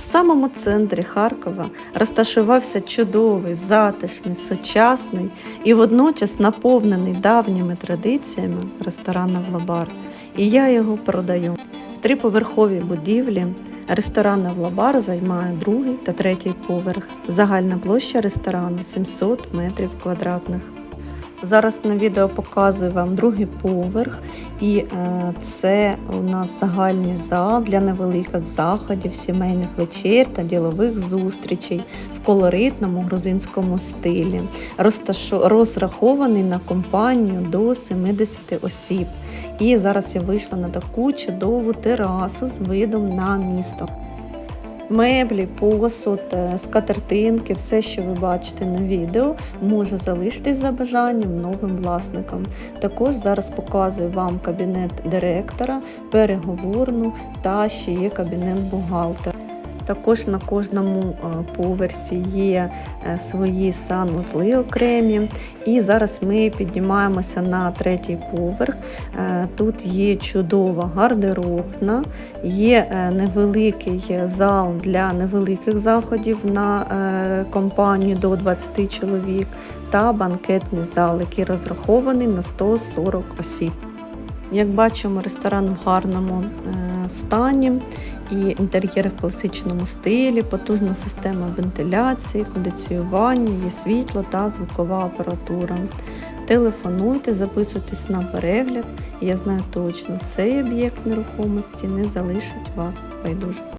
самому центрі Харкова розташувався чудовий, затишний, сучасний і водночас наповнений давніми традиціями ресторан «Авлабар». І я його продаю. В триповерховій будівлі ресторан «Авлабар» займає другий та третій поверх. Загальна площа ресторану 700 метрів квадратних. Зараз на відео показую вам другий поверх, і е, це у нас загальний зал для невеликих заходів, сімейних вечер та ділових зустрічей в колоритному грузинському стилі, розрахований на компанію до 70 осіб. І зараз я вийшла на таку чудову терасу з видом на місто. Меблі, посуд, е, скатертинки, все, що ви бачите на відео, може залишитись за бажанням новим власникам. Також зараз показую вам кабінет директора, переговорну та ще є кабінет бухгалтера. Також на кожному е, поверсі є е, свої санузли окремі. І зараз ми піднімаємося на третій поверх. Е, Тут є чудова гардеробна, є невеликий зал для невеликих заходів на компанію до 20 чоловік та банкетний зал, який розрахований на 140 осіб. Як бачимо, ресторан в гарному стані і інтер'єр в класичному стилі, потужна система вентиляції, кондиціювання, є світло та звукова апаратура. Телефонуйте, записуйтесь на перегляд. Я знаю точно, цей об'єкт нерухомості не залишить вас байдуже.